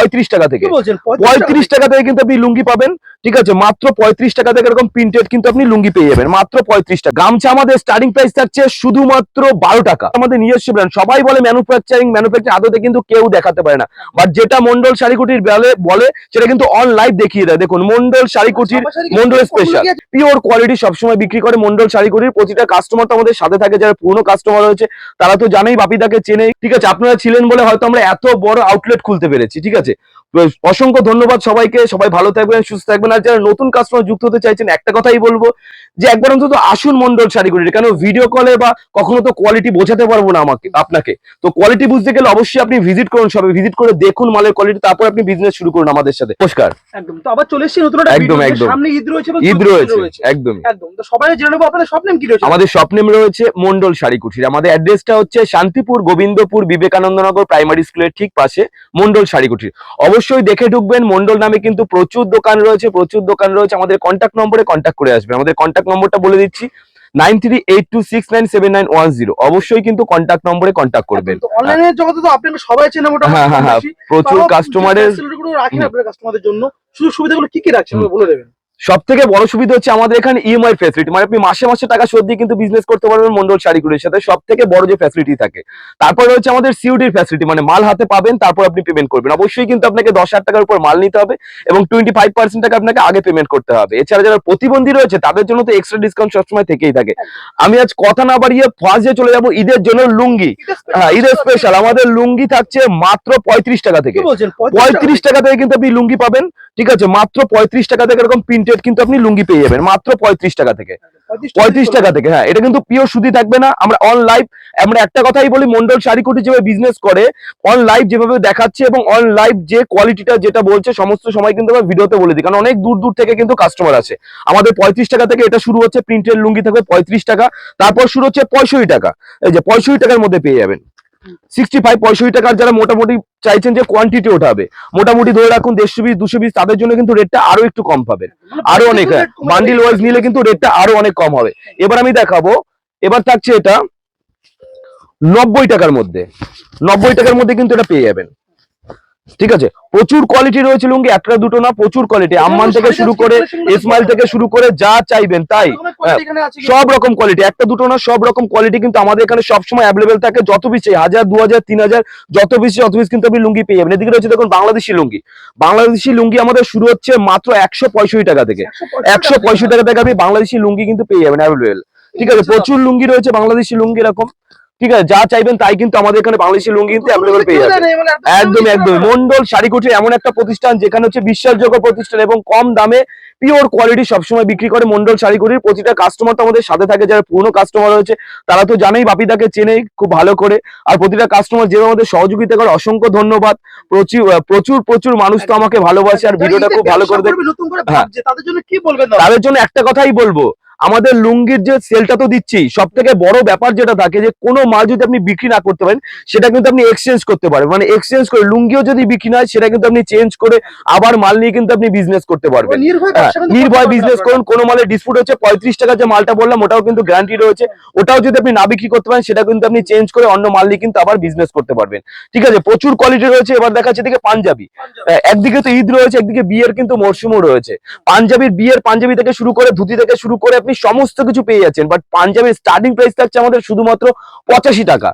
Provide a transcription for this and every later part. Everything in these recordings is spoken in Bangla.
পঁয়ত্রিশ টাকা থেকে। পঁয়ত্রিশ টাকা থেকে কিন্তু আপনি লুঙ্গি পাবেন ঠিক আছে? মাত্র পঁয়ত্রিশ টাকা থেকে এরকম প্রিন্টেড কিন্তু আপনি লুঙ্গি পেয়ে যাবেন মাত্র পঁয়ত্রিশ টাকা। গামছা আমাদের স্টার্টিং প্রাইস থাকছে শুধুমাত্র বারো টাকা। আমাদের নিজস্ব ব্র্যান্ড সবাই বলে ম্যানুফ্যাকচারিং ম্যানুফ্যাকচারিং আদতে কিন্তু কেউ দেখাতে পারে না। বাট যেটা মন্ডল শাড়িকুটির বেলে বলে সেটা কিন্তু অন লাইভ দেখিয়ে দেয়। দেখুন Mondal Sharikutir Mondal special pure quality সবসময় বিক্রি করে মন্ডল শাড়িকুটির। প্রতিটা কাস্টমার তো আমাদের সাথে থাকে যারা পুরনো কাস্টমার রয়েছে তারা তো জানেই বাপিদাকে চেনে ঠিক আছে আপনারা ছিলেন বলে হয়তো আমরা এত বড় আউটলেট খুলতে পেরেছি ঠিক আছে? অসংখ্য ধন্যবাদ সবাইকে। সবাই ভালো থাকবেন সুস্থ থাকবেন। আর যারা নতুন কাস্টমার যুক্ত হতে চাইছেন একটা কথাই বলব যে একবার অন্তত আসুন মন্ডল শাড়িগুলির কেন ভিডিও কলে বা কখনো তো কোয়ালিটি বোঝাতে পারব না আমাকে আপনাকে। তো কোয়ালিটি বুঝতে গেলে অবশ্যই আপনি ভিজিট করুন সবাই। ভিজিট করে দেখুন মালের কোয়ালিটি তারপর আপনি বিজনেস শুরু করুন আমাদের সাথে। নমস্কার। একদম। তো আবার চলে এসেছি নতুন একটা একদম, একদম। সামনে ঈদ রয়েছে ঈদ রয়েছে একদম। তো সবাই জেনে নেব আপনাদের স্বপ্নেম কি রয়েছে? আমাদের শপ নেম রয়েছে মন্ডল শাড়ি কুঠির। আমাদের অ্যাড্রেসটা হচ্ছে শান্তিপুর গোবিন্দপুর বিবেকানন্দনগর প্রাইমারি স্কুলের ঠিক পাশে মন্ডল শাড়ি কুঠির। অবশ্যই দেখে ঢুকবেন মন্ডল নামে কিন্তু প্রচুর দোকান রয়েছে প্রচুর দোকান রয়েছে। আমাদের কন্ট্যাক্ট নম্বরে কন্ট্যাক্ট করে আসবে আমাদের কন্ট্যাক্ট নম্বরটা বলে দিচ্ছি nine three eight two six nine seven nine one zero অবশ্যই কিন্তু কন্ট্যাক্ট নম্বরে কন্ট্যাক্ট করবেন। অনলাইনের জগতে তো আপনাকে সবাই চেনে মোটামুটি হ্যাঁ হ্যাঁ হ্যাঁ প্রচুর কাস্টমারের রাখেন আপনার কাস্টমারদের জন্য। সুযোগ সুবিধাগুলো কি কি রাখছেন বলে দেবেন? সব থেকে বড় সুবিধা হচ্ছে আমাদের এখানে ইএমআই ফ্যাসিলিটি মানে আপনি মাসে মাসে টাকা শোধ দিয়ে কিন্তু বিজনেস করতে পারবেন মন্ডল শাড়িগুলির সাথে। সব থেকে বড় যে ফ্যাসিলিটি থাকে। তারপর রয়েছে আমাদের সিউডির ফ্যাসিলিটি মানে মাল হাতে পাবেন তারপর আপনি পেমেন্ট করবেন। অবশ্যই কিন্তু আপনাকে দশ হাজার টাকার উপর মাল নিতে হবে এবং টোয়েন্টি ফাইভ পার্সেন্ট টাকা আপনাকে আগে পেমেন্ট করতে হবে। এছাড়া যারা প্রতিবন্ধী রয়েছে তাদের জন্য তো এক্সট্রা ডিসকাউন্ট সবসময় থেকেই থাকে। আমি আজ কথা না বাড়িয়ে ফার্স্ট ডে চলে যাব ঈদের জন্য লুঙ্গি। হ্যাঁ ঈদের স্পেশাল আমাদের লুঙ্গি থাকছে মাত্র পঁয়ত্রিশ টাকা থেকে। পঁয়ত্রিশ টাকা? থেকে কিন্তু আপনি লুঙ্গি পাবেন। ঠিক আছে? মাত্র পঁয়ত্রিশ টাকা থেকে এরকম প্রিন্টেড কিন্তু আপনি লুঙ্গি পেয়ে যাবেন মাত্র পঁয়ত্রিশ টাকা থেকে। পঁয়ত্রিশ টাকা থেকে হ্যাঁ এটা কিন্তু পিওর সুদি থাকবে না। আমরা অন লাইভ আমরা একটা কথাই বলি মন্ডল শাড়িকুটি যেভাবে বিজনেস করে অন লাইভ যেভাবে দেখাচ্ছে এবং অন লাইভ যে কোয়ালিটিটা যেটা বলছে সমস্ত সময় কিন্তু আমরা ভিডিওতে বলে দিই। কারণ অনেক দূর দূর থেকে কিন্তু কাস্টমার আছে আমাদের পঁয়ত্রিশ টাকা থেকে এটা শুরু হচ্ছে প্রিন্টেড লুঙ্গি থাকবে পঁয়ত্রিশ টাকা তারপর শুরু হচ্ছে পঁয়ষট্টি টাকা। এই যে পঁয়ষট্টি টাকার মধ্যে পেয়ে যাবেন। সিক্সটি ফাইভ পঁয়ষট্টি টাকার যারা মোটামুটি চাইছেন যে কোয়ান্টিটি ওঠাবে মোটামুটি ধরে রাখুন দেড়শো পিস দুশো পিস তাদের জন্য কিন্তু রেটটা আরও একটু কম পাবেন। আরও অনেক বান্ডিল ওয়াইজ নিলে কিন্তু রেটটা আরও অনেক কম হবে। এবার আমি দেখাবো এবার থাকছে এটা নব্বই টাকার মধ্যে নব্বই টাকার মধ্যে কিন্তু এটা পেয়ে যাবেন। ঠিক আছে? প্রচুর কোয়ালিটি রয়েছে লুঙ্গি একটা দুটো না প্রচুর কোয়ালিটি আম্মান থেকে শুরু করে ইসমাইল থেকে শুরু করে যা চাইবেন তাই? হ্যাঁ, সব রকম কোয়ালিটি একটা দুটো না সব রকম কোয়ালিটি কিন্তু আমাদের এখানে সবসময় অ্যাভেলেবেল থাকে যত চাই। হাজার দু হাজার তিন হাজার যত পিস যত পিস কিন্তু আপনি লুঙ্গি পেয়ে যাবেন। এদিকে রয়েছে দেখুন বাংলাদেশি লুঙ্গি। বাংলাদেশি লুঙ্গি আমাদের শুরু হচ্ছে মাত্র একশো পঁয়ষট্টি টাকা থেকে। একশো পঁয়ষট্টি টাকা থেকে। আপনি বাংলাদেশি লুঙ্গি কিন্তু পেয়ে যাবেন অ্যাভেলেবেল ঠিক আছে? প্রচুর লুঙ্গি রয়েছে বাংলাদেশি লুঙ্গি এরকম। ঠিক আছে যা চাইবেন তাই কিন্তু আমাদের এখানে বাংলাদেশি লুঙ্গি কিন্তু অ্যাভেলেবেল পেয়ে যাবেন। একদম একদম মন্ডল শাড়িকুটির এমন একটা প্রতিষ্ঠান যেখানে হচ্ছে বিশ্বাসযোগ্য প্রতিষ্ঠান এবং কম দামে পিওর কোয়ালিটি সবসময় বিক্রি করে মন্ডল শাড়িকুটির প্রতিটা কাস্টমার তো আমাদের সাথে থাকে যারা পুরনো কাস্টমার রয়েছে তারা তো জানেই বাপিদাকে চেনেই খুব ভালো করে। আর প্রতিটা কাস্টমার যেভাবে আমাদের সহযোগিতা করে অসংখ্য ধন্যবাদ। প্রচুর প্রচুর প্রচুর মানুষ তো আমাকে ভালোবাসে আর ভিডিওটা খুব ভালো করে করে হ্যাঁ। ভাবছে তাদের জন্য কি বলবেন তাদের জন্য একটা কথাই বলব আমাদের লুঙ্গির যে সেলটা তো দিচ্ছি সব থেকে বড় ব্যাপার যেটা থাকে যে কোনো মাল যদি আপনি বিক্রি না করতে পারেন সেটা কিন্তু আপনি এক্সচেঞ্জ করতে পারেন মানে এক্সচেঞ্জ করে লুঙ্গিও যদি বিক্রি না হয় সেটা কিন্তু আপনি চেঞ্জ করে আবার মাল নিয়ে কিন্তু আপনি বিজনেস করতে পারবেন। নির্ভয় হ্যাঁ, বিজনেস করুন কোনো মালের ডিসপুট হচ্ছে পঁয়ত্রিশ টাকা যে মালটা বললাম ওটাও কিন্তু গ্যারান্টি রয়েছে। ওটাও যদি আপনি না বিক্রি করতে পারেন সেটা কিন্তু আপনি চেঞ্জ করে অন্য মাল নিয়ে কিন্তু আবার বিজনেস করতে পারবেন। ঠিক আছে প্রচুর কোয়ালিটি রয়েছে এবার দেখাচ্ছে এদিকে পাঞ্জাবি। আহ, একদিকে তো ঈদ রয়েছে একদিকে বিয়ের কিন্তু মরশুমও রয়েছে। পাঞ্জাবির বিয়ের পাঞ্জাবি থেকে শুরু করে ধুতি থেকে শুরু করে আপনি সমস্ত কিছু পেয়ে যাচ্ছেন বাট পাঞ্জাবের স্টার্টিং প্রাইস থাকছে আমাদের শুধুমাত্র পঁচাশি টাকা।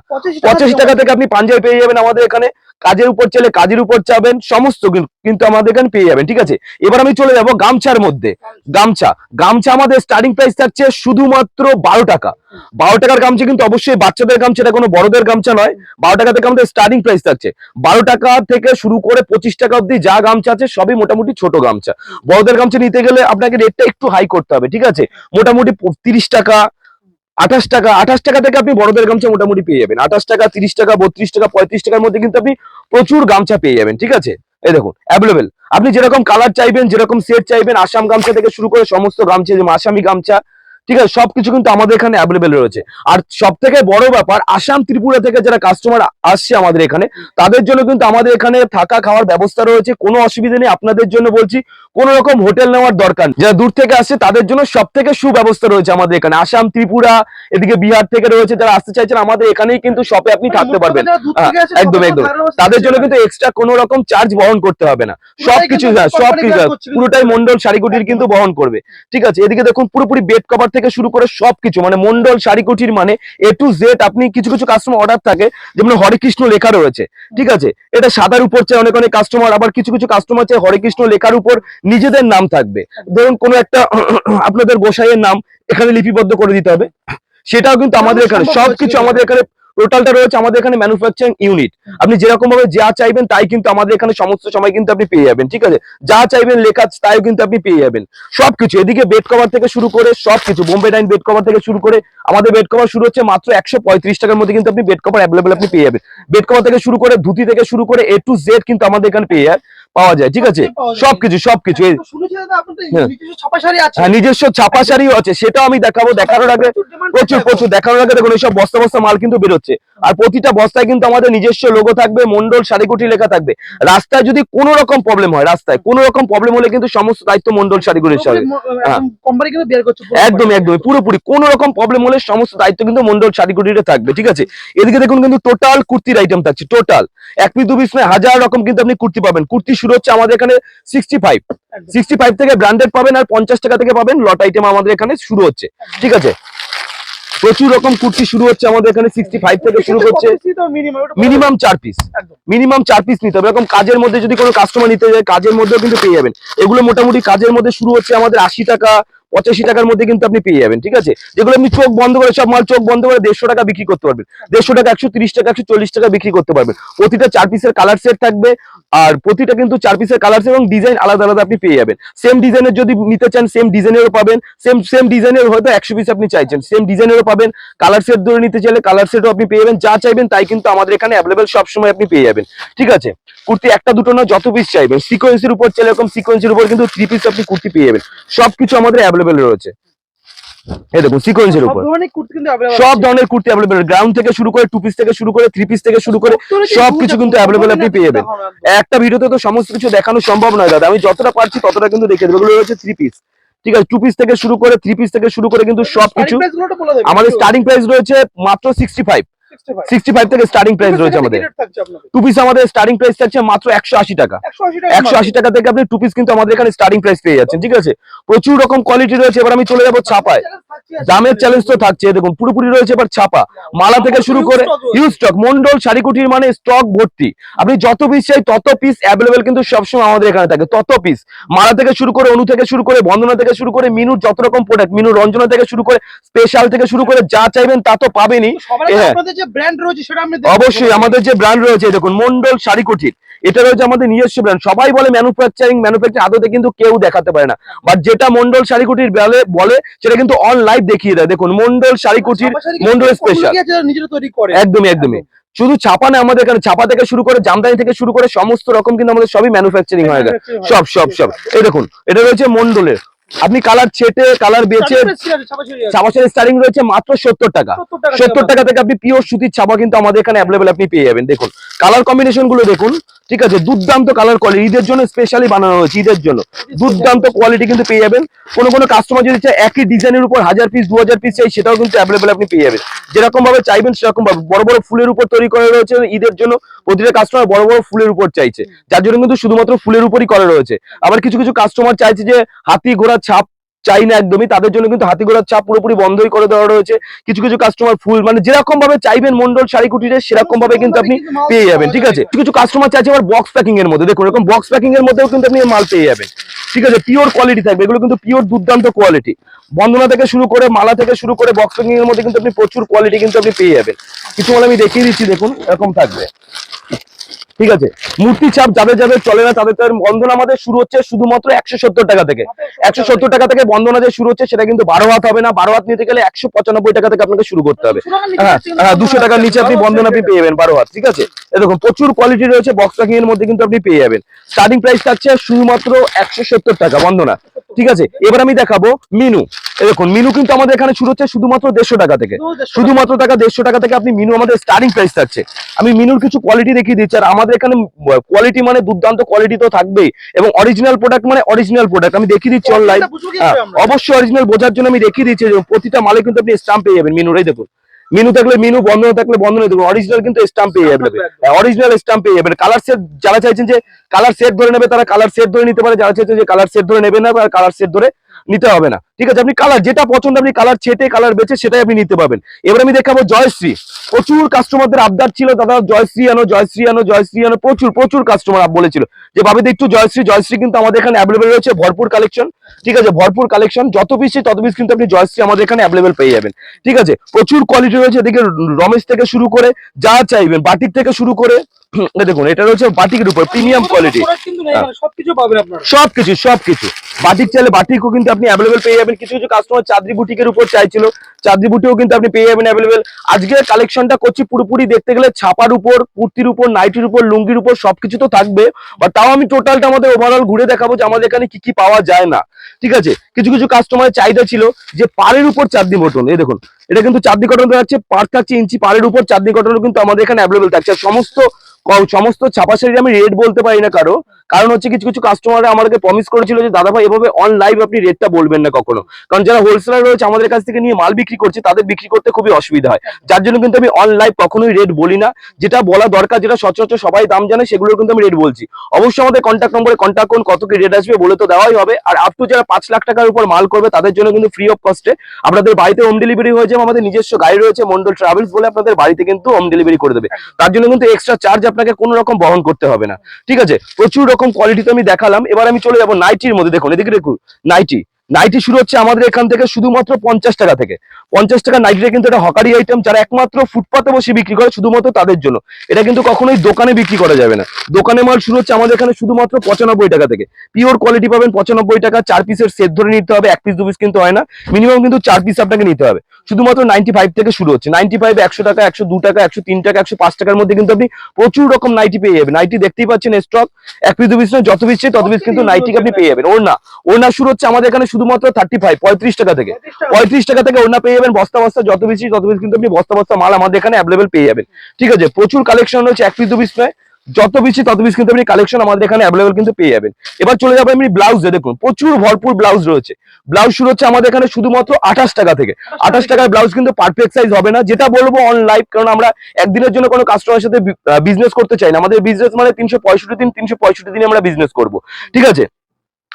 পঁচাশি টাকা থেকে আপনি পাঞ্জাবি পেয়ে যাবেন আমাদের এখানে। কাজের উপর চলে কাজের উপর চাবেন সমস্ত কিন্তু আমাদের এখানে পেয়ে যাবেন ঠিক আছে? এবার আমি চলে যাব গামছার মধ্যে। গামছা। গামছা আমাদের স্টার্টিং প্রাইস থাকছে শুধুমাত্র বারো টাকা। বারো টাকার গামছা কিন্তু অবশ্যই বাচ্চাদের গামছা, এটা কোনো বড়দের গামছা নয়। বারো টাকা থেকে আমাদের স্টার্টিং প্রাইস থাকছে। বারো টাকা থেকে শুরু করে পঁচিশ টাকা অব্দি যা গামছা আছে, সবই মোটামুটি ছোট গামছা। বড়দের গামছা নিতে গেলে আপনাকে রেটটা একটু হাই করতে হবে, ঠিক আছে? মোটামুটি তিরিশ টাকা, আঠাশ টাকা আঠাশ টাকা থেকে আপনি বড়দের গামছা মোটামুটি পেয়ে যাবেন। আঠাশ টাকা, তিরিশ টাকা, বত্রিশ টাকা, পঁয়ত্রিশ টাকার মধ্যে কিন্তু আপনি প্রচুর গামছা পেয়ে যাবেন, ঠিক আছে? এই দেখুন অ্যাভেলেবেল আপনি যেরকম কালার চাইবেন, যেরকম সেট চাইবেন, আসাম গামছা থেকে শুরু করে সমস্ত গামছা যেমন আসামি গামছা ঠিক আছে, সবকিছু কিন্তু আমাদের এখানে অ্যাভেলেবেল রয়েছে। আর সব থেকে বড় ব্যাপার, আসাম, ত্রিপুরা থেকে যারা কাস্টমার আসছে আমাদের এখানে, তাদের জন্য কিন্তু আমাদের এখানে থাকা খাওয়ার ব্যবস্থা রয়েছে। কোনো অসুবিধা নেই। আপনাদের জন্য বলছি কোনো রকম হোটেল নেওয়ার দরকার যারা দূর থেকে আসছে তাদের জন্য সব থেকে সুব্যবস্থা রয়েছে আমাদের এখানে। আসাম ত্রিপুরা এদিকে বিহার থেকে রয়েছে যারা আসতে চাইছেন আমাদের এখানেই কিন্তু শপে আপনি মানে থাকতে পারবেন। হ্যাঁ, একদম একদম। তাদের জন্য কিন্তু এক্সট্রা কোনো রকম চার্জ বহন করতে হবে না। সবকিছু কিন্তু হ্যাঁ সবকিছু হ্যাঁ। পুরোটাই মন্ডল শাড়িকুটির কিন্তু বহন করবে। ঠিক আছে এদিকে দেখুন পুরোপুরি বেড কভার থেকে শুরু করে সবকিছু মানে মন্ডল শাড়িকুটির মানে এ টু জেড আপনি কিছু কিছু কাস্টমার অর্ডার থাকে যেমন হরে কৃষ্ণ লেখা রয়েছে। ঠিক আছে এটা সাদার উপর চাই অনেক অনেক কাস্টমার আবার কিছু কিছু কাস্টমার চাই হরে কৃষ্ণ লেখার উপর নিজেদের নাম থাকবে। ধরুন কোনো একটা আপনাদের গোসাইয়ের নাম এখানে লিপিবদ্ধ করে দিতে হবে। সেটাও কিন্তু আমাদের এখানে সবকিছু আমাদের এখানে টোটালটা রয়েছে আমাদের এখানে ম্যানুফ্যাকচারিং ইউনিট আপনি যেরকম ভাবে যা চাইবেন তাই কিন্তু আমাদের এখানে সমস্ত সময় কিন্তু আপনি পেয়ে যাবেন ঠিক আছে? যা চাইবেন লেখা তাইও কিন্তু আপনি পেয়ে যাবেন। সবকিছু এদিকে বেড কভার থেকে শুরু করে সবকিছু বোম্বে ডাইন বেড কভার থেকে শুরু করে আমাদের বেড কভার শুরু হচ্ছে মাত্র একশো পঁয়ত্রিশ টাকার মধ্যে কিন্তু আপনি বেড কভার অ্যাভেলেবল আপনি পেয়ে যাবেন। বেড কভার থেকে শুরু করে ধুতি থেকে শুরু করে এ টু জেড কিন্তু আমাদের এখানে পেয়ে যায় পাওয়া যায় ঠিক আছে? সবকিছু সবকিছু। হ্যাঁ। নিজস্ব ছাপা হ্যাঁ নিজস্ব ছাপা শাড়িও আছে সেটাও আমি দেখাবো দেখানোর আগে প্রচুর প্রচুর দেখানোর আগে দেখুন এইসব বস্তা বস্তা মাল কিন্তু বেরোচ্ছে। আর প্রতিটা বস্তায় কিন্তু আমাদের নিজস্ব লোগো থাকবে মন্ডল শাড়িকুটি লেখা থাকবে। রাস্তায় যদি কোনো রকম প্রবলেম হয় রাস্তায় কোনো রকম প্রবলেম হলে কিন্তু সমস্ত দায়িত্ব মন্ডল শাড়িগুলির সাথে। হ্যাঁ। একদম একদম পুরোপুরি। কোন রকম প্রবলেম হলে সমস্ত দায়িত্ব কিন্তু মন্ডল শাড়িগুটিতে থাকবে ঠিক আছে? এদিকে দেখুন কিন্তু টোটাল কুর্তির আইটেম থাকছে টোটাল এক পিস দু পিস হাজার রকম কিন্তু আপনি কুর্তি পাবেন। কুর্তি শুরু হচ্ছে আমাদের এখানে সিক্সটি ফাইভ সিক্সটি ফাইভ থেকে ব্র্যান্ডেড পাবেন আর পঞ্চাশ টাকা থেকে পাবেন। লট আইটেম আমাদের এখানে শুরু হচ্ছে। ঠিক আছে? প্রচুর রকম কুর্তি শুরু হচ্ছে আমাদের এখানে সিক্সটি ফাইভ থেকে শুরু মিনিমাম মিনিমাম চার পিস মিনিমাম চার পিস নিতে হবে। এরকম কাজের মধ্যে যদি কোনো কাস্টমার নিতে যায় কাজের মধ্যেও কিন্তু পেয়ে যাবেন। এগুলো মোটামুটি কাজের মধ্যে শুরু হচ্ছে আমাদের আশি টাকা পঁচাশি টাকার মধ্যে কিন্তু আপনি পেয়ে যাবেন, ঠিক আছে? যেগুলো আপনি চোখ বন্ধ করে, সব মাল চোখ বন্ধ করে দেড়শো টাকা বিক্রি করতে পারবেন। দেড়শো টাকা, একশো তিরিশ টাকা, একশো চল্লিশ টাকা বিক্রি করতে পারবেন। প্রতিটা চার পিসের কালার সেট থাকবে, আর প্রতিটা কিন্তু চার পিসের কালার এবং ডিজাইন আলাদা আলাদা আপনি পেয়ে যাবেন। সেম ডিজাইনের যদি নিতে চান সেম ডিজাইনেরও পাবেন সেম সেম ডিজাইনের হয়তো একশো পিস আপনি চাইছেন। সেম ডিজাইনেরও পাবেন কালার সেট ধরে নিতে চাইলে কালার সেটও আপনি পেয়ে যাবেন, যা চাইবেন তাই কিন্তু আমাদের এখানে অ্যাভেলেবেল সবসময় আপনি পেয়ে যাবেন, ঠিক আছে? কুর্তি একটা দুটো না যত পিস চাইবেন। সিকোয়েন্সের উপর চাইলে এরকম সিকোয়েন্সের উপর কিন্তু থ্রি পিস আপনি কুর্তি পেয়ে যাবেন। সবকিছু আমাদের অ্যাভেলেবেল রয়েছে। এই দেখুন সিকোয়েন্সের উপর। সব ধরনের কুর্তি অ্যাভেলেবেল গ্রাউন্ড থেকে শুরু করে টু পিস থেকে শুরু করে থ্রি পিস থেকে শুরু করে সবকিছু কিন্তু কখনোই আপনি পেয়ে যাবেন। একটা ভিডিওতে তো সমস্ত কিছু দেখানো সম্ভব নয় দাদা। আমি যতটা পারছি ততটা কিন্তু দেখে দেবো। এগুলো রয়েছে থ্রি পিস ঠিক আছে টু পিস থেকে শুরু করে থ্রি পিস থেকে শুরু করে কিন্তু সবকিছু। আমাদের স্টার্টিং প্রাইস রয়েছে মাত্র সিক্সটি ফাইভ 65 সিক্সটি ফাইভ থেকে স্টার্টিং প্রাইস রয়েছে আমাদের? টু পিস আমাদের স্টার্টিং প্রাইস থাকছে মাত্র একশো আশি টাকা। 180 টাকা থেকে আপনি টু পিস কিন্তু আমাদের এখানে স্টার্টিং প্রাইস পেয়ে যাচ্ছেন ঠিক আছে? প্রচুর রকম কোয়ালিটি রয়েছে এবার আমি চলে যাব ছাপায়। দামের চ্যালেঞ্জ তো থাকছে দেখুন পুরোপুরি রয়েছে এবার ছাপা। মালা থেকে শুরু করে হিউজ স্টক মন্ডল শাড়িকুটির মানে স্টক ভর্তি। আপনি যত পিস চাই তত পিস অ্যাভেলেবেল কিন্তু সবসময় আমাদের এখানে থাকে তত পিস মালা থেকে শুরু করে অনু থেকে শুরু করে বন্দনা থেকে শুরু করে মিনুর যত রকম প্রোডাক্ট মিনু রঞ্জনা থেকে শুরু করে স্পেশাল থেকে শুরু করে যা চাইবেন তা তো পাবেনই। হ্যাঁ। ব্র্যান্ড রয়েছে সেটা আপনি অবশ্যই আমাদের যে ব্র্যান্ড রয়েছে দেখুন মন্ডল শাড়িকুটির এটা রয়েছে আমাদের নিজস্ব ব্র্যান্ড সবাই বলে ম্যানুফ্যাকচারিং ম্যানুফ্যাকচারিং আদতে কিন্তু কেউ দেখাতে পারে না। বাট যেটা মন্ডল শাড়িকুটির বলে বলে সেটা কিন্তু অন লাইভ দেখিয়ে দেয়। দেখুন মন্ডল শাড়ি মন্ডল স্পেশাল নিজেরা তৈরি করে। একদমই একদমই। শুধু ছাপা না আমাদের এখানে ছাপা থেকে শুরু করে জামদানি থেকে শুরু করে সমস্ত রকম কিন্তু আমাদের সবই ম্যানুফ্যাকচারিং হয়ে গেছে সব সব সব। এই দেখুন এটা রয়েছে মন্ডলের। আপনি কালার ছেটে কালার বেচে ছাপা স্টারিং রয়েছে মাত্র সত্তর টাকা। সত্তর টাকা থেকে আপনি পিওর সুতির ছাপা কিন্তু আমাদের এখানে অ্যাভেলেবেল আপনি পেয়ে যাবেন। দেখুন কালার কম্বিনেশনগুলো দেখুন। ঠিক আছে, দুর্দান্ত কালার কোয়ালিটি ঈদের জন্য স্পেশালি বানানো হয়েছে, ঈদের জন্য। দুর্দান্ত কোয়ালিটি কিন্তু পেয়ে যাবেন। কোনো কোনো কাস্টমার যদি চায় একই ডিজাইনের উপর হাজার পিস দু হাজার পিস চাই, সেটাও কিন্তু অ্যাভেলেবেল আপনি পেয়ে যাবেন। যেরকম ভাবে চাইবেন সেরকম ভাবে বড় বড় ফুলের উপর তৈরি করা রয়েছে ঈদের জন্য। প্রতিটা কাস্টমার বড় বড় ফুলের উপর চাইছে। যার জন্য কিন্তু শুধুমাত্র ফুলের উপরই করা রয়েছে। আবার কিছু কিছু কাস্টমার চাইছে যে হাতি ঘোড়া ছাপ চাই না একদমই তাদের জন্য কিন্তু হাতি ঘোড়ার চাপ পুরোপুরি বন্ধই করে দেওয়া রয়েছে। কিছু কিছু কাস্টমার ফুল মানে যেরকম ভাবে চাইবেন মন্ডল শাড়ি কুটিরে সেরকম ভাবে কিন্তু আপনি পেয়ে যাবেন ঠিক আছে? কিছু কিছু কাস্টমার চাইছে আবার বক্স প্যাকিং এর মধ্যে। দেখুন এরকম বক্স প্যাকিং এর মধ্যেও কিন্তু আপনি মাল পেয়ে যাবেন। ঠিক আছে? পিওর কোয়ালিটি থাকবে। এগুলো কিন্তু পিওর দুর্দান্ত কোয়ালিটি বন্দনা থেকে শুরু করে মালা থেকে শুরু করে বক্স প্যাকিং এর মধ্যে কিন্তু আপনি প্রচুর কোয়ালিটি কিন্তু আপনি পেয়ে যাবেন। কিছু মাল আমি দেখিয়ে দিচ্ছি দেখুন এরকম থাকবে। ঠিক আছে? মূর্তি ছাপ যাদের যাদের চলে না, তাদের তাদের বন্ধন আমাদের শুরু হচ্ছে শুধুমাত্র একশো সত্তর টাকা থেকে। একশো সত্তর টাকা থেকে বন্ধনা যে শুরু হচ্ছে, সেটা কিন্তু বারো হাত হবে না, বারো হাত নিতে গেলে একশো পঁচানব্বই টাকা থেকে আপনাকে শুরু করতে হবে। হ্যাঁ হ্যাঁ দুশো টাকার নিচে আপনি বন্ধন আপনি পেয়ে যাবেন বারো হাত, ঠিক আছে? এরকম প্রচুর কোয়ালিটি রয়েছে বক্স প্যাকিং এর মধ্যে কিন্তু আপনি পেয়ে যাবেন। স্টার্টিং প্রাইস থাকছে শুধুমাত্র একশো সত্তর টাকা, বন্ধনা। ঠিক আছে? এবার আমি দেখাবো মিনু। দেখুন মিনু কিন্তু আমাদের এখানে শুরু হচ্ছে শুধুমাত্র দেড়শো টাকা থেকে। শুধুমাত্র টাকা। দেড়শো টাকা থেকে আপনি মিনু আমাদের স্টার্টিং প্রাইস থাকছে। আমি মিনুর কিছু কোয়ালিটি দেখিয়ে দিচ্ছি আর আমাদের এখানে কোয়ালিটি মানে দুর্দান্ত কোয়ালিটি তো থাকবেই এবং অরিজিনাল প্রোডাক্ট মানে অরিজিনাল প্রোডাক্ট আমি দেখিয়ে দিচ্ছি অনলাইন আমরা? অবশ্যই অরিজিনাল বোঝার জন্য আমি দেখিয়ে দিচ্ছি প্রতিটা মালে কিন্তু আপনি স্টাম্প পেয়ে যাবেন। মিনুরাই দেখুন। মিনু থাকলে মিনু বন্ধ থাকলে বন্ধ হয়ে যাবে। অরিজিনাল কিন্তু স্টাম্প পেয়ে যাবে। অরিজিনাল স্টাম্প পেয়ে যাবেন কালার সেট যারা চাইছেন যে কালার সেট ধরে নেবে তারা কালার সেট ধরে নিতে পারে। যারা চাইছেন যে কালার সেট ধরে নেবে না বা কালার সেট ধরে নিতে হবে না। ঠিক আছে? আপনি কালার যেটা পছন্দ, আপনি কালার ছেটে কালার বেছে সেটাই আপনি নিতে পারবেন। এবার আমি দেখাবো জয়শ্রী। প্রচুর কাস্টমারদের আবদার ছিল। দাদা, জয়শ্রী আনো জয়শ্রী আনো জয়শ্রী আনো। প্রচুর প্রচুর কাস্টমার বলেছিল। যে, ভাবে একটু জয়শ্রী? জয়শ্রী কিন্তু আমাদের এখানে অ্যাভেলেবেল রয়েছে। ভরপুর কালেকশন ঠিক আছে? ভরপুর কালেকশন যত পিস তত পিস কিন্তু আপনি জয়শ্রী আমাদের এখানে অ্যাভেলেবেল পেয়ে যাবেন। ঠিক আছে? প্রচুর কোয়ালিটি রয়েছে। এদিকে রমেশ থেকে শুরু করে, যা চাইবেন বাটির থেকে শুরু করে দেখুন এটা রয়েছে বাটিকের উপর প্রিমিয়াম কোয়ালিটি হ্যাঁ। মানে সবকিছু পাবেন আপনারা। সবকিছু সবকিছু। বাটিক চাইলে বাটিকও কিন্তু আপনি অ্যাভেলেবেল পেয়ে যাবেন। কিছু কিছু কাস্টমার চাঁদরি বুটিকের উপর চাইছিল। চাঁদরি বুটিও কিন্তু আপনি পেয়ে যাবেন অ্যাভেলেবেল আজকের কালেকশনটা করছি পুরোপুরি দেখতে গেলে ছাপার উপর কুর্তির উপর নাইটির উপর লুঙ্গির উপর সবকিছু তো থাকবে। বা তাও আমি টোটালটা আমাদের ওভারঅল ঘুরে দেখাবো যে আমাদের এখানে কি কি পাওয়া যায় না। ঠিক আছে? কিছু কিছু কাস্টমারের চাহিদা ছিল যে পাড়ের উপর চাঁদনি বটন। এই দেখুন এটা কিন্তু চাঁদনি কটন থাকছে পার থাকছে ইঞ্চি পাড়ের উপর চাঁদনি কটনও কিন্তু আমাদের এখানে অ্যাভেলেবেল থাকছে। সমস্ত সমস্ত ছাপা শাড়ির আমি রেট বলতে পারি না কারও। কারণ হচ্ছে কিছু কিছু কাস্টমাররা আমাদেরকে প্রমিস করেছিল যে, দাদা ভাই, এভাবে অন লাইভ আপনি রেটটা বলবেন না কখনো। কারণ যারা হোলসেলার রয়েছে, আমাদের কাছ থেকে নিয়ে মাল বিক্রি করছে, তাদের বিক্রি করতে খুবই অসুবিধা হয়। যার জন্য কিন্তু আমি অন লাইভ কখনোই রেট বলি না। যেটা বলা দরকার, যেটা সচরাচর সবাই দাম জানে, সেগুলোর কিন্তু আমি রেট বলছি। অবশ্যই আমাদের কন্ট্যাক্ট নম্বরে কন্ট্যাক্ট করুন, কত কি রেট আসবে বলে তো দেওয়াই হবে। আর আপ টু যারা পাঁচ লাখ টাকার উপর মাল করবে, তাদের জন্য কিন্তু ফ্রি অফ কস্টে আপনাদের বাড়িতে হোম ডেলিভারি হয়ে যাবে আমাদের নিজস্ব গাড়ি রয়েছে মন্ডল ট্রাভেলস বলে আপনাদের বাড়িতে কিন্তু হোম ডেলিভারি করে দেবে। তার জন্য কিন্তু এক্সট্রা চার্জ আপনাকে কোনো রকম বহন করতে হবে না। ঠিক আছে? প্রচুর রকম কোয়ালিটি তো আমি দেখালাম। এবার আমি চলে যাব নাইটির মধ্যে। দেখুন, এদিকে দেখুন নাইটি নাইটি শুরু হচ্ছে আমাদের এখান থেকে শুধুমাত্র পঞ্চাশ টাকা থেকে। পঞ্চাশ টাকা নাইটিটা কিন্তু এটা হকারি আইটেম যারা একমাত্র ফুটপাতে বসে বিক্রি করে, শুধুমাত্র তাদের জন্য। এটা কিন্তু কখনোই দোকানে বিক্রি করা যাবে না। দোকানে মাল শুরু হচ্ছে আমাদের এখানে শুধুমাত্র পঁচানব্বই টাকা থেকে। পিওর কোয়ালিটি পাবেন পঁচানব্বই টাকা, চার পিসের সেট ধরে নিতে হবে, এক পিস দু পিস কিন্তু হয় না। মিনিমাম কিন্তু চার পিস আপনাকে নিতে হবে। শুধুমাত্র নাইনটি ফাইভ থেকে শুরু হচ্ছে। নাইনটি ফাইভ একশো টাকা, একশো দু টাকা, একশো তিন টাকা, একশো পাঁচ টাকার মধ্যে কিন্তু আপনি প্রচুর রকম নাইটি পেয়ে যাবেন। নাইটি দেখতেই পাচ্ছেন স্টক এক পিস দু পিস যত পিস তত পিস কিন্তু নাইটি আপনি পেয়ে যাবেন। ওড়না। না শুরু হচ্ছে আমাদের এখানে শুধুমাত্র থার্টি ফাইভ পঁয়ত্রিশ টাকা থেকে। পঁয়ত্রিশ টাকা। থেকে ওড়না পেয়ে যাবেন বস্তা বস্তা যত বেশি তত বেশি কিন্তু আপনি বস্তা বস্তা মাল আমাদের এখানে অ্যাভেলেবেল পেয়ে যাবেন। ঠিক আছে? প্রচুর কালেকশন রয়েছে এক পিস দু পিস নয়। যত বেশি তত বেশি কিন্তু আপনি কালেকশন আমাদের এখানে অ্যাভেলেবেল কিন্তু পেয়ে যাবেন। এবার চলে যাব এমনি ব্লাউজে দেখুন প্রচুর ভরপুর ব্লাউজ রয়েছে। ব্লাউজ শুরু হচ্ছে আমাদের এখানে শুধুমাত্র আঠাশ টাকা থেকে। আঠাশ টাকার ব্লাউজ কিন্তু পারফেক্ট সাইজ হবে না। যেটা বলব অন লাইভ কারণ আমরা একদিনের জন্য কোনো কাস্টমারের সাথে বিজনেস করতে চাই না। আমাদের বিজনেস মানে তিনশো পঁয়ষট্টি দিন তিনশো পঁয়ষট্টি দিনে আমরা বিজনেস করব। ঠিক আছে?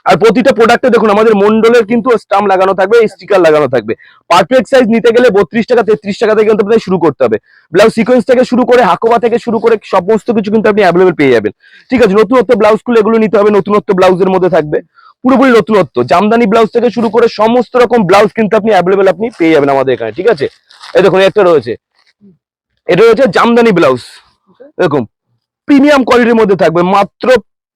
আর প্রতিটা প্রোডাক্টে দেখুন আমাদের মন্ডলের কিন্তু স্টাম্প লাগানো থাকবে স্টিকার লাগানো থাকবে। পারফেক্ট সাইজ নিতে গেলে বত্রিশ টাকা তেত্রিশ টাকা থেকে কিন্তু আপনাদের শুরু করতে হবে। ব্লাউজ সিকোয়েন্স থেকে শুরু করে হাকোবা থেকে শুরু করে সমস্ত কিছু কিন্তু আপনি অ্যাভেলেবেল পেয়ে যাবেন। ঠিক আছে নতুনত্ব ব্লাউজগুলো এগুলো নিতে হবে নতুনত্ব ব্লাউজের মধ্যে থাকবে। পুরোপুরি নতুনত্ব জামদানি ব্লাউজ থেকে শুরু করে সমস্ত রকম ব্লাউজ কিন্তু আপনি অ্যাভেলেবেল আপনি পেয়ে যাবেন আমাদের এখানে ঠিক আছে? এই দেখুন একটা রয়েছে। এটা রয়েছে জামদানি ব্লাউজ দেখুন প্রিমিয়াম কোয়ালিটির মধ্যে থাকবে মাত্র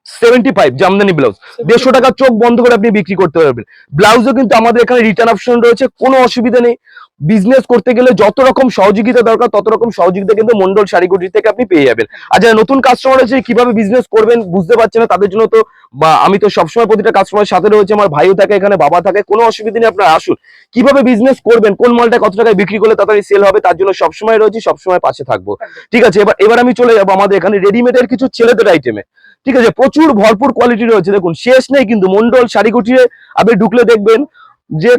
সেভেন্টি ফাইভ জামদানি ব্লাউজ দেড়শো টাকা চোখ বন্ধ করে আপনি বিক্রি করতে পারবেন। ব্লাউজও কিন্তু আমাদের এখানে রিটার্ন অপশন রয়েছে কোনো অসুবিধা নেই। বিজনেস করতে গেলে যত রকম সহযোগিতা দরকার, তত রকম সহযোগিতা কিন্তু মন্ডল শাড়িগুটি থেকে আপনি পেয়ে যাবেন। আর যারা নতুন কাস্টমার আছে, কীভাবে বিজনেস করবেন বুঝতে পারছে না, তাদের জন্য তো, বা আমি তো সবসময় প্রতিটা কাস্টমারের সাথে রয়েছে, আমার ভাইও থাকে এখানে, বাবা থাকে, কোনো অসুবিধা নেই, আপনারা আসুন। কীভাবে বিজনেস করবেন, কোন মালটা কত টাকায় বিক্রি করলে তাড়াতাড়ি সেল হবে, তার জন্য সবসময় রয়েছি, সবসময় পাশে থাকব। ঠিক আছে, এবার এবার আমি চলে যাব আমাদের এখানে রেডিমেডের কিছু ছেলেদের আইটেমে ঠিক আছে, প্রচুর ভরপুর কোয়ালিটি রয়েছে, দেখুন, শেষ নেই কিন্তু মন্ডল শাড়ি কুটিরে আপনি ঢুকলে দেখবেন যে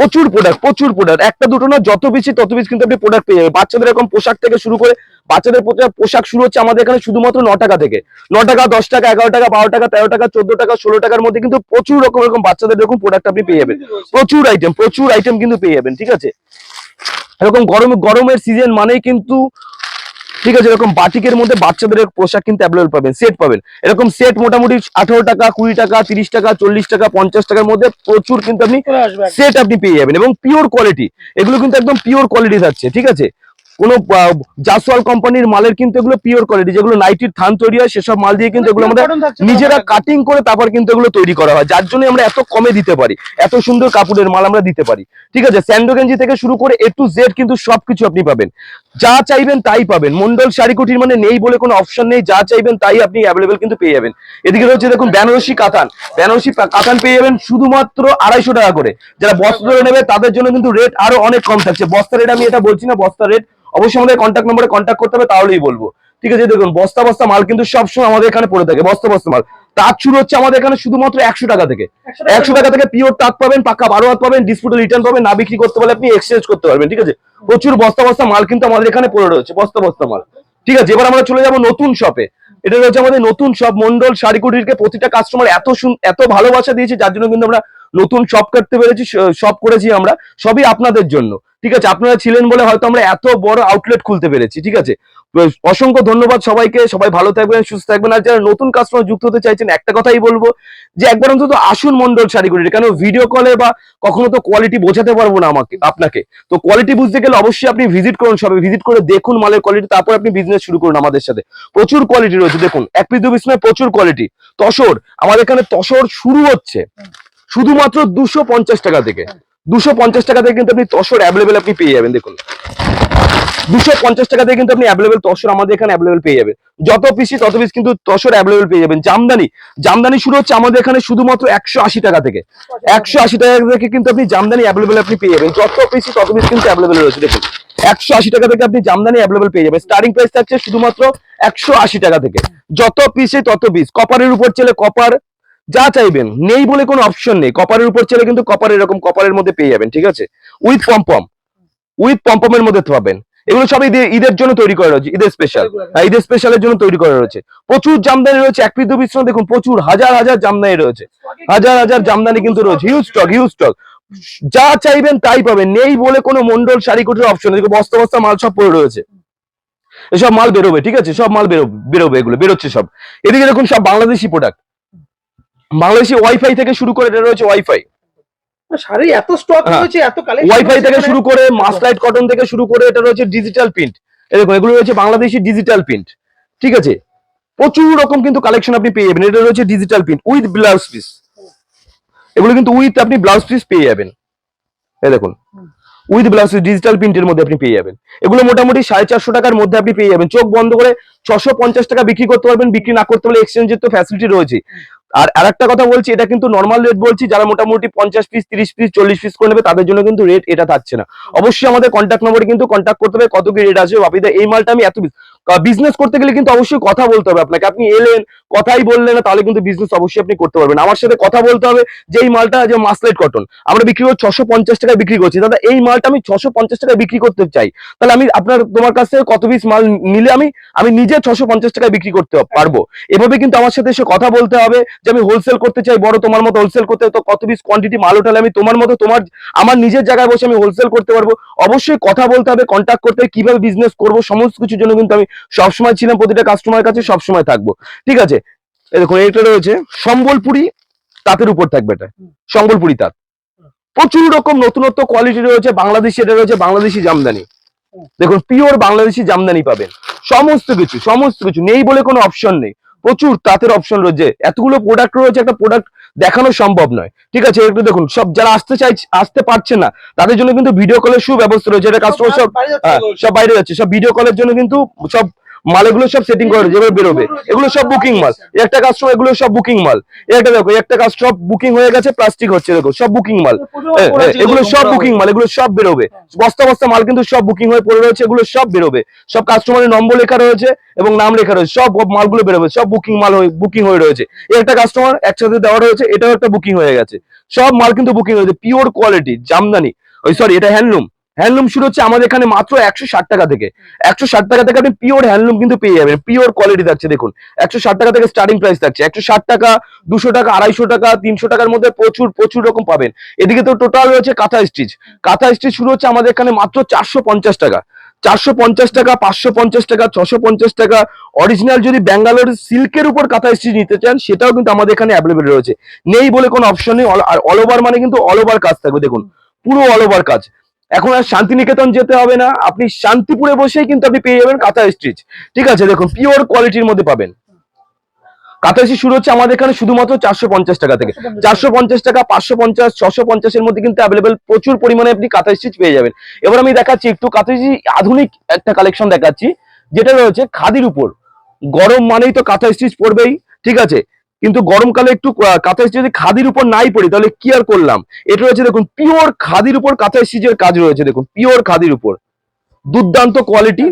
প্রচুর প্রোডাক্ট প্রচুর প্রোডাক্ট একটা দুটো না, যত বেশি তত বেশি কিন্তু আপনি প্রোডাক্ট পেয়ে যাবেন। বাচ্চাদের এরকম পোশাক থেকে শুরু করে বাচ্চাদের পোশাক- শুরু হচ্ছে আমাদের এখানে শুধুমাত্র ন টাকা থেকে। ন টাকা, দশ টাকা, এগারো টাকা, বারো টাকা, তেরো টাকা, চোদ্দ টাকা, ষোলো টাকার মধ্যে কিন্তু প্রচুর রকম এরকম বাচ্চাদের এরকম প্রোডাক্ট আপনি পেয়ে যাবেন। প্রচুর আইটেম প্রচুর আইটেম কিন্তু পেয়ে যাবেন, ঠিক আছে? এরকম গরম, গরমের সিজন মানেই কিন্তু ঠিক আছে এরকম বাটিকের মধ্যে বাচ্চাদের পোশাক কিন্তু অ্যাভেলেবল পাবেন সেট পাবেন। এরকম সেট মোটামুটি আঠারো টাকা কুড়ি টাকা তিরিশ টাকা চল্লিশ টাকা পঞ্চাশ টাকার মধ্যে প্রচুর কিন্তু আপনি। সেট আপনি পেয়ে যাবেন এবং পিওর কোয়ালিটি এগুলো কিন্তু একদম পিওর কোয়ালিটি থাকছে ঠিক আছে? কোনো জাসওয়াল কোম্পানির মালের কিন্তু এগুলো পিওর কোয়ালিটি যেগুলো নাইটির থান তৈরি হয় সেসব মাল দিয়ে কিন্তু এগুলো আমাদের নিজেরা কাটিং করে তারপর কিন্তু এগুলো তৈরি করা হয় যার জন্য আমরা এত কমে দিতে পারি এত সুন্দর কাপড়ের মাল আমরা দিতে পারি ঠিক আছে? স্যান্ডো গেঞ্জি থেকে শুরু করে এ টু জেড কিন্তু সবকিছু আপনি পাবেন। যা চাইবেন তাই পাবেন। মন্ডল শাড়ি কুটির মানে নেই বলে কোনো অপশন নেই। যা চাইবেন তাই আপনি অ্যাভেলেবেল কিন্তু পেয়ে যাবেন। এদিকে রয়েছে দেখুন বেনারসি কাতান। বেনারসি কাতান পেয়ে যাবেন শুধুমাত্র আড়াইশো টাকা করে। যারা বস্তা ধরে নেবে তাদের জন্য কিন্তু রেট আরও অনেক কম থাকছে। বস্তা রেট আমি এটা বলছি না বস্তা রেট অবশ্যই আমাদের কন্ট্যাক্ট নম্বরে কন্ট্যাক্ট করতে হবে তাহলেই বলব। ঠিক আছে দেখুন বস্তা বস্তা মাল কিন্তু সবসময় আমাদের এখানে পড়ে থাকে বস্তা বস্তা মাল। তাঁত শুরু হচ্ছে আমাদের এখানে শুধুমাত্র একশো টাকা থেকে। একশো টাকা থেকে পিওর তাঁত পাবেন পাক্কা বারো হাত পাবেন ডিসপুটে রিটার্ন পাবেন না বিক্রি করতে পারলে আপনি এক্সচেঞ্জ করতে পারবেন ঠিক আছে? প্রচুর বস্তা বস্তা মাল কিন্তু আমাদের এখানে পড়ে রয়েছে বস্তা বস্তা মাল। ঠিক আছে এবার আমরা চলে যাব নতুন শপে এটা রয়েছে আমাদের নতুন শপ মন্ডল শাড়িকুটিরকে প্রতিটা কাস্টমার এত এত ভালোবাসা দিয়েছে যার জন্য কিন্তু আমরা নতুন শপ করতে পেরেছি শপ করেছি আমরা, সবই আপনাদের জন্য। ঠিক আছে, আপনারা ছিলেন বলে হয়তো আমরা এত বড় আউটলেট খুলতে পেরেছি, ঠিক আছে? অসংখ্য ধন্যবাদ সবাইকে, সবাই ভালো থাকবেন, সুস্থ থাকবেন, আর যারা নতুন কাস্টমার যুক্ত হতে চাইছেন, একটা কথাই বলব, যে একবার অন্তত আসুন মন্ডল শাড়িগুলির কেন ভিডিও কলে বা কখনো তো কোয়ালিটি বোঝাতে পারব না আমাকে, আপনাকে। তো কোয়ালিটি বুঝতে গেলে অবশ্যই আপনি ভিজিট করুন সবে ভিজিট করে দেখুন মালের কোয়ালিটি তারপর আপনি বিজনেস শুরু করুন আমাদের সাথে। প্রচুর কোয়ালিটি রয়েছে, দেখুন, এক পিস, দু পিস প্রচুর কোয়ালিটি তসর, আমাদের এখানে তসর শুরু হচ্ছে। শুধুমাত্র দুশো পঞ্চাশ টাকা থেকে। দুশো পঞ্চাশ টাকা থেকে কিন্তু আপনি তসর অ্যাভেলেবেল আপনি পেয়ে যাবেন, দেখুন। দুশো পঞ্চাশ টাকা থেকে কিন্তু আপনি অ্যাভেলেবেল তসর আমাদের এখানে অ্যাভেলেবেল পেয়ে যাবেন। যত পিসি তত পিস কিন্তু তসর অ্যাভেলেবেল পেয়ে যাবেন। জামদানি জামদানি শুরু হচ্ছে আমাদের এখানে শুধুমাত্র একশো আশি টাকা থেকে। একশো আশি টাকা থেকে কিন্তু আপনি জামদানি অ্যাভেলেবেল আপনি পেয়ে যাবেন। যত পিসি তত পিস কিন্তু অ্যাভেলেবেল রয়েছে, দেখুন। একশো আশি টাকা থেকে আপনি জামদানি অ্যাভেলেবেল পেয়ে যাবেন। স্টার্টিং প্রাইস থাকছে শুধুমাত্র একশো আশি টাকা থেকে। যত পিসে তত পিস কপারের উপর চলে কপার যা চাইবেন নেই বলে কোনো অপশন নেই। কপারের উপর চলে কিন্তু কপার এরকম কপারের মধ্যে পেয়ে যাবেন ঠিক আছে? উইথ পম্পম উইথ পম্পমের মধ্যে পাবেন। এগুলো সব ঈদের ঈদের জন্য তৈরি করা রয়েছে ঈদের স্পেশাল হ্যাঁ, ঈদের স্পেশালের জন্য তৈরি করা রয়েছে। প্রচুর জামদানি রয়েছে এক দু দেখুন প্রচুর হাজার হাজার জামদানি রয়েছে। হাজার হাজার জামদানি কিন্তু রয়েছে হিউজ স্টক হিউজ স্টক যা চাইবেন তাই পাবেন নেই বলে কোনো মন্ডল শাড়ি কুটির অপশন নেই। বস্তা বস্তা মাল সব পড়ে রয়েছে। এসব মাল বেরোবে ঠিক আছে? সব মাল বেরোবে বেরোবে এগুলো বেরোচ্ছে সব। এদিকে দেখুন সব বাংলাদেশি প্রোডাক্ট বাংলাদেশি ওয়াইফাই থেকে শুরু করে এটা রয়েছে ওয়াইফাই এত স্টক। রয়েছে এত কালেকশন ওয়াইফাই থেকে শুরু করে মাসলাইট কটন থেকে শুরু করে এটা রয়েছে ডিজিটাল প্রিন্ট এরকম এগুলো রয়েছে বাংলাদেশি ডিজিটাল প্রিন্ট ঠিক আছে? প্রচুর রকম কিন্তু কালেকশন আপনি পেয়ে যাবেন। এটা রয়েছে digital print with blouse piece এগুলো কিন্তু উইথ আপনি ব্লাউজ পিস পেয়ে যাবেন। এই দেখুন উইথ ব্লাউজ পিস ডিজিটাল প্রিন্টের মধ্যে আপনি পেয়ে যাবেন। এগুলো মোটামুটি সাড়ে চারশো টাকার মধ্যে আপনি পেয়ে যাবেন। চোখ বন্ধ করে ছশো পঞ্চাশ টাকা বিক্রি করতে পারবেন বিক্রি না করতে পারলে এক্সচেঞ্জের তো ফ্যাসিলিটি রয়েছে। আর আর একটা কথা বলছি, এটা কিন্তু নর্মাল রেট বলছি, যারা মোটামুটি পঞ্চাশ পিস তিরিশ পিস চল্লিশ পিস করে নেবে, তাদের জন্য কিন্তু রেট এটা থাকছে না। অবশ্যই আমাদের কন্ট্যাক্ট নম্বরে কিন্তু কন্ট্যাক্ট করতে হবে, কত কি রেট আছে, বাপিদা, এই মালটা আমি এত বিজনেস করতে গেলে কিন্তু অবশ্যই কথা বলতে হবে আপনাকে। আপনি এলেন, কথাই বললেন না, তাহলে কিন্তু বিজনেস অবশ্যই আপনি করতে পারবেন। আমার সাথে কথা বলতে হবে যে এই মালটা, যে মাসলাইট কটন আমরা বিক্রি করছি ছশো পঞ্চাশ টাকায় বিক্রি করছি। দাদা, এই মালটা আমি ছশো পঞ্চাশ টাকায় বিক্রি করতে চাই। তাহলে আমি আপনার, তোমার কাছ থেকে কত পিস মাল নিলে আমি আমি নিজে ছশো পঞ্চাশ টাকায় বিক্রি করতে পারব। এভাবে কিন্তু আমার সাথে এসে কথা বলতে হবে যে আমি হোলসেল করতে চাই, বড় তোমার মতো হোলসেল করতে তো কত পিস কোয়ান্টিটি মাল উঠালে আমি তোমার মতো, তোমার, আমার নিজের জায়গায় বসে আমি হোলসেল করতে পারব। অবশ্যই কথা বলতে হবে কন্ট্যাক্ট করতে কীভাবে বিজনেস করব, সমস্ত কিছুর জন্য কিন্তু আমি সবসময় ছিলাম প্রতিটা কাস্টমার কাছে সবসময় থাকব। ঠিক আছে? দেখুন এটা রয়েছে সম্বলপুরি তাঁতের উপর থাকবে এটা। সম্বলপুরি তাঁত। প্রচুর রকম নতুনত্ব কোয়ালিটি রয়েছে বাংলাদেশি এটা রয়েছে বাংলাদেশি জামদানি। দেখুন পিওর বাংলাদেশি জামদানি পাবেন। সমস্ত কিছু সমস্ত কিছু নেই বলে কোনো অপশন নেই। প্রচুর তাঁতের অপশন রয়েছে। এতগুলো প্রোডাক্ট রয়েছে একটা প্রোডাক্ট দেখানো সম্ভব নয়। ঠিক আছে একটু দেখুন সব যারা আসতে চাই আসতে পারছে না তাদের জন্য কিন্তু ভিডিও কলের সুব্যবস্থা রয়েছে। এটা কাস্টমার সব হ্যাঁ, সব বাইরে যাচ্ছে। সব ভিডিও কলের জন্য কিন্তু সব মালগুলো সব সেটিং করে যেভাবে বেরোবে। এগুলো সব বুকিং মাল। একটা কাস্টমার এগুলো সব বুকিং মাল। একটা দেখো একটা কাস্টমার বুকিং হয়ে গেছে প্লাস্টিক হচ্ছে দেখো সব বুকিং মাল। এ, এ, এগুলো সব বুকিং মাল এগুলো সব বেরোবে। বস্তা বস্তা মাল কিন্তু সব বুকিং হয়ে পড়ে রয়েছে এগুলো সব বেরোবে। সব কাস্টমারের নম্বর লেখা রয়েছে এবং নাম লেখা রয়েছে সব মালগুলো বেরোবে সব বুকিং মাল হয়ে বুকিং হয়ে রয়েছে। একটা কাস্টমার একসাথে দেওয়া রয়েছে এটাও একটা বুকিং হয়ে গেছে। সব মাল কিন্তু বুকিং হয়েছে পিওর কোয়ালিটি জামদানি। ওই সরি এটা হ্যান্ডলুম হ্যান্ডলুম শুরু হচ্ছে আমাদের এখানে মাত্র একশো ষাট টাকা থেকে। একশো ষাট টাকা থেকে আপনি পিওর হ্যান্ডলুম কিন্তু পেয়ে যাবেন। পিওর কোয়ালিটি থাকছে, দেখুন। একশো ষাট টাকা থেকে স্টার্টিং প্রাইস থাকছে। একশো ষাট টাকা, দুশো টাকা, আড়াইশো টাকা, তিনশো টাকার মধ্যে প্রচুর প্রচুর রকম পাবেন। এদিকে তো টোটাল রয়েছে কাঁথা স্টিচ কাঁথা স্টিচ শুরু হচ্ছে আমাদের এখানে মাত্র চারশো পঞ্চাশ টাকা। চারশো পঞ্চাশ টাকা, পাঁচশো পঞ্চাশ টাকা, ছশো পঞ্চাশ টাকা। অরিজিনাল যদি ব্যাঙ্গালোর সিল্কের উপর কাঁথা স্টিচ নিতে চান, সেটাও কিন্তু আমাদের এখানে অ্যাভেলেবেল রয়েছে। নেই বলে কোনো অপশন নেই। আর অল ওভার মানে কিন্তু অল ওভার কাজ থাকবে, দেখুন। পুরো অল ওভার কাজ। এখন আর শান্তিনিকেতন যেতে হবে না। আপনি শান্তিপুরে বসেই কিন্তু আপনি পেয়ে যাবেন কাঁথা স্টিচ। ঠিক আছে, দেখুন পিওর কোয়ালিটির মধ্যে পাবেন। কাঁথা স্টিচ শুরু হচ্ছে আমাদের এখানে শুধুমাত্র চারশো পঞ্চাশ টাকা থেকে। চারশো পঞ্চাশ টাকা, পাঁচশো পঞ্চাশ, ছশো পঞ্চাশের মধ্যে কিন্তু অ্যাভেলেবেল প্রচুর পরিমাণে আপনি কাঁথা স্টিচ পেয়ে যাবেন। এবার আমি দেখাচ্ছি একটু কাঁথা স্টিচ আধুনিক একটা কালেকশন দেখাচ্ছি, যেটা রয়েছে খাদির উপর। গরম মানেই তো কাঁথা স্টিচ পড়বেই ঠিক আছে? কিন্তু গরমকালে একটু কাঁথা স্টিচ যদি খাদির উপর নাই পড়ি তাহলে কি আর করলাম? এটা রয়েছে দেখুন পিওর খাদির উপর কাঁথা স্টিচের কাজ রয়েছে দেখুন পিওর খাদির উপর। দুর্দান্ত কোয়ালিটি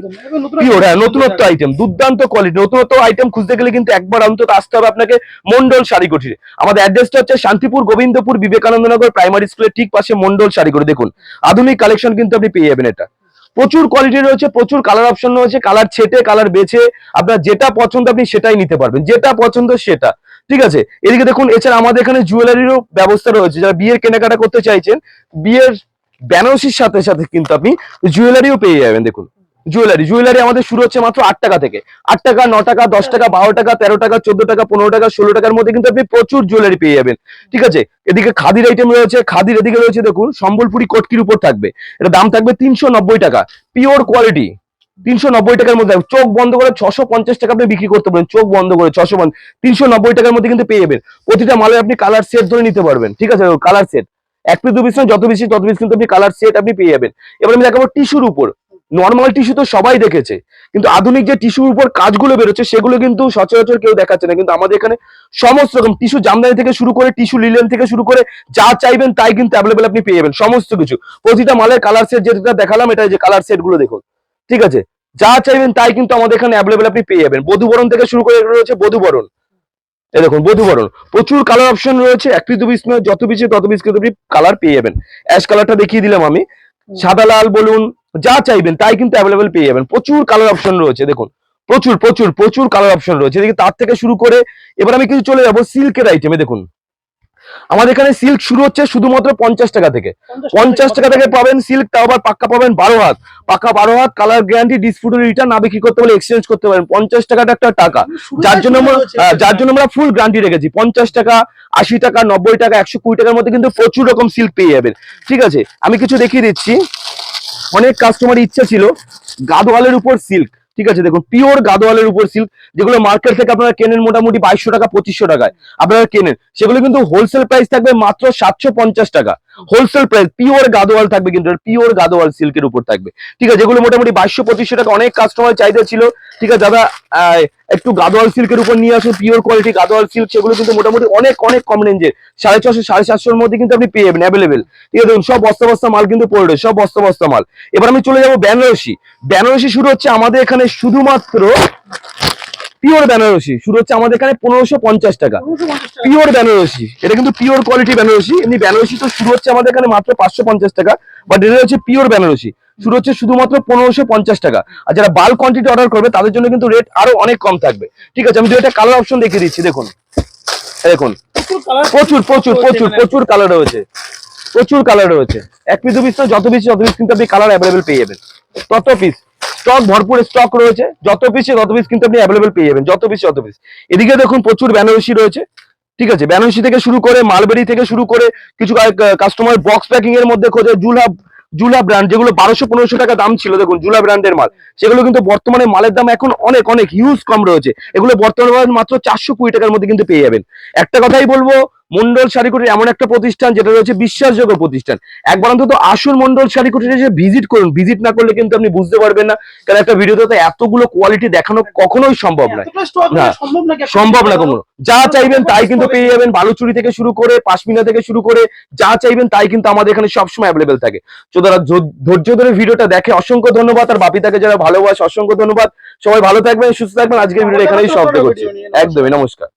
পিওর হ্যাঁ নতুনত্ব আইটেম দুর্দান্ত কোয়ালিটি নতুনত্ব আইটেম খুঁজতে গেলে কিন্তু একবার অন্তত আসতে হবে আপনাকে মন্ডল শাড়িকুটিরে আমাদের অ্যাড্রেসটা হচ্ছে শান্তিপুর গোবিন্দপুর বিবেকানন্দনগর প্রাইমারি স্কুলের ঠিক পাশে মন্ডল শাড়িকুটি দেখুন। আধুনিক কালেকশন কিন্তু আপনি পেয়ে যাবেন এটা। প্রচুর কোয়ালিটি রয়েছে প্রচুর কালার অপশন রয়েছে কালার ছেটে কালার বেছে আপনার যেটা পছন্দ আপনি সেটাই নিতে পারবেন যেটা পছন্দ সেটা। ঠিক আছে? এদিকে দেখুন, এছাড়া আমাদের এখানে জুয়েলারিরও ব্যবস্থা রয়েছে। যারা বিয়ের কেনাকাটা করতে চাইছেন, বিয়ের বেনারসির সাথে সাথে কিন্তু আপনি জুয়েলারিও পেয়ে যাবেন, দেখুন। জুয়েলারি জুয়েলারি আমাদের শুরু হচ্ছে মাত্র আট টাকা থেকে। আট টাকা, ন টাকা, দশ টাকা, বারো টাকা, তেরো টাকা, চোদ্দ টাকা, পনেরো টাকা, ষোলো টাকার মধ্যে কিন্তু আপনি প্রচুর জুয়েলারি পেয়ে যাবেন। ঠিক আছে? এদিকে খাদির আইটেম রয়েছে। খাদির এদিকে রয়েছে, দেখুন, সম্বলপুরি কটকির উপর থাকবে। এটা দাম থাকবে তিনশো নব্বই টাকা। পিওর কোয়ালিটি তিনশো নব্বই টাকার মধ্যে চোখ বন্ধ করে ছশো পঞ্চাশ টাকা আপনি বিক্রি করতে পারেন, চোখ বন্ধ করে ছশো তিনশো নব্বই টাকার মধ্যে কিন্তু পেয়ে যাবেন। প্রতিটা মালে আপনি কালার সেট ধরে নিতে পারবেন, ঠিক আছে? কালার সেট এক পিস দু পিস যত বেশি, তত বেশি কিন্তু আপনি কালার সেট আপনি পেয়ে যাবেন। এবার আমি দেখাবো টিস্যুর উপর। নর্মাল টিস্যু তো সবাই দেখেছে, কিন্তু আধুনিক যে টিস্যুর উপর কাজগুলো বেরোচ্ছে, সেগুলো কিন্তু সচরাচর কেউ দেখাচ্ছে না। কিন্তু আমাদের এখানে সমস্ত রকম টিস্যু জামদানি থেকে শুরু করে টিস্যু লিলেন থেকে শুরু করে যা চাইবেন তাই কিন্তু অ্যাভেলেবেল আপনি পেয়ে যাবেন, সমস্ত কিছু। প্রতিটা মালের কালার সেট যেটা দেখালাম এটা যে কালার সেটগুলো দেখুন। ঠিক আছে? যা চাইবেন তাই কিন্তু আমাদের এখানে অ্যাভেলেবেল আপনি পেয়ে যাবেন। বধুবরণ থেকে শুরু করে রয়েছে বধুবরণ এই দেখুন বধুবরণ প্রচুর কালার অপশন রয়েছে একটি দু পিস যত পিস তত পিস কিন্তু আপনি কালার পেয়ে যাবেন। অ্যাশ কালারটা দেখিয়ে দিলাম আমি। সাদা, লাল, বলুন, যা চাইবেন তাই কিন্তু অ্যাভেলেবেল পেয়ে যাবেন। প্রচুর কালার অপশন রয়েছে, দেখুন। প্রচুর প্রচুর প্রচুর কালার অপশন রয়েছে। এদিকে তার থেকে শুরু করে এবার আমি কিছু চলে যাব সিল্কের আইটেমে দেখুন। আমাদের এখানে সিল্ক শুরু হচ্ছে শুধুমাত্র পঞ্চাশ টাকা থেকে। পঞ্চাশ টাকা থেকে পাবেন সিল্ক তাও আবার পাক্কা পাবেন বারো হাত। পাক্কা বারো হাত কালার গ্যারান্টি ডিসপুটের রিটার্ন না বিক্রি করতে পারলে এক্সচেঞ্জ করতে পারেন। পঞ্চাশ টাকাটা একটা টাকা। যার জন্য আমরা হ্যাঁ, যার জন্য আমরা ফুল গ্যারান্টি রেখেছি। পঞ্চাশ টাকা আশি টাকা নব্বই টাকা একশো কুড়ি টাকার মধ্যে কিন্তু প্রচুর রকম সিল্ক পেয়ে যাবেন। ঠিক আছে আমি কিছু দেখিয়ে দিচ্ছি। অনেক কাস্টমার ইচ্ছা ছিল গাদোয়ালের উপর সিল্ক ঠিক আছে, দেখুন পিওর গাদোয়ালের উপর সিল্ক যেগুলো মার্কেট থেকে আপনারা কেনেন মোটামুটি বাইশশো টাকা, পঁচিশশো টাকায় আপনারা কেনেন। সেগুলো কিন্তু হোলসেল প্রাইস থাকবে মাত্র সাতশো পঞ্চাশ টাকা। হোলসেল প্রাইস পিওর গাদোয়াল থাকবে কিন্তু পিওর গাদোয়াল সিল্কের উপর থাকবে। ঠিক আছে যেগুলো মোটামুটি বাইশশো, পঁচিশশো টাকা অনেক কাস্টমার চাহিদা ছিল। ঠিক আছে দাদা একটু গাদোয়াল সিল্কের উপর নিয়ে আসুন পিওর কোয়ালিটি গাদোয়াল সিল্ক সেগুলো কিন্তু মোটামুটি অনেক অনেক কম রেঞ্জের সাড়ে ছশো, সাড়ে সাতশোর মধ্যে কিন্তু আপনি পেয়ে যাবেন অ্যাভেলেবেল ঠিক আছে সব বস্তা বস্তা মাল কিন্তু পড়ে সব বস্তা বস্তা মাল। এবার আমি চলে যাব বেনারসি। বেনারসি শুরু হচ্ছে আমাদের এখানে শুধুমাত্র পিওর বেনারসি শুরু হচ্ছে আমাদের এখানে পনেরোশো পঞ্চাশ টাকা। পিওর বেনারসি এটা কিন্তু পিওর কোয়ালিটি বেনারসি এমনি বেনারসি তো শুরু হচ্ছে আমাদের এখানে মাত্র পাঁচশো পঞ্চাশ টাকা বাট এটা হচ্ছে পিওর বেনারসি শুরু হচ্ছে শুধুমাত্র পনেরোশো পঞ্চাশ টাকা। আর যারা বাল্ক কোয়ান্টিটি অর্ডার করবে তাদের জন্য কিন্তু রেট আরও অনেক কম থাকবে। ঠিক আছে আমি দুইটা কালার অপশন দেখিয়ে দিচ্ছি দেখুন। দেখুন। প্রচুর প্রচুর প্রচুর প্রচুর কালার রয়েছে। প্রচুর কালার রয়েছে। এক পিস দু পিস যত পিস যত পিস কিন্তু আপনি কালার অ্যাভেলেবেল পেয়ে যাবেন। তত পিস স্টক, ভরপুর স্টক রয়েছে। যত পিসে তত পিস কিন্তু আপনি অ্যাভেলেবেল পেয়ে যাবেন, যত পিস যত পিস এদিকে দেখুন প্রচুর বেনারসি রয়েছে, ঠিক আছে? বেনারসি থেকে শুরু করে মালবেরি থেকে শুরু করে, কিছু কাস্টমার বক্স প্যাকিং এর মধ্যে খোঁজে জুলা জুলা ব্র্যান্ড যেগুলো বারোশো, পনেরোশো টাকা দাম ছিল, দেখুন জুলা ব্র্যান্ডের মাল। সেগুলো কিন্তু বর্তমানে মালের দাম এখন অনেক অনেক হিউজ কম রয়েছে। এগুলো বর্তমানে মাত্র চারশো কুড়ি টাকার মধ্যে কিন্তু পেয়ে যাবেন। একটা কথাই বলব মন্ডল শাড়িকুটির এমন একটা প্রতিষ্ঠান যেটা রয়েছে বিশ্বাসযোগ্য প্রতিষ্ঠান। একবার অন্তত আসুন মন্ডল শাড়িকুটির এসে ভিজিট করুন। ভিজিট না করলে কিন্তু আপনি বুঝতে পারবেন না। কারণ একটা ভিডিওতে তো এতগুলো কোয়ালিটি দেখানো কখনোই সম্ভব নয়। না, সম্ভব না কখনো। যা চাইবেন তাই কিন্তু পেয়ে যাবেন বালুচুরি থেকে শুরু করে পাশমিনা থেকে শুরু করে যা চাইবেন তাই কিন্তু আমাদের এখানে সবসময় অ্যাভেলেবেল থাকে। তো তারা ধৈর্য ধরে ভিডিওটা দেখে অসংখ্য ধন্যবাদ। আর বাপিতাকে যারা ভালোবাসে অসংখ্য ধন্যবাদ। সবাই ভালো থাকবেন সুস্থ থাকবেন। আজকের ভিডিও এখানেই সব করছি। একদমই নমস্কার।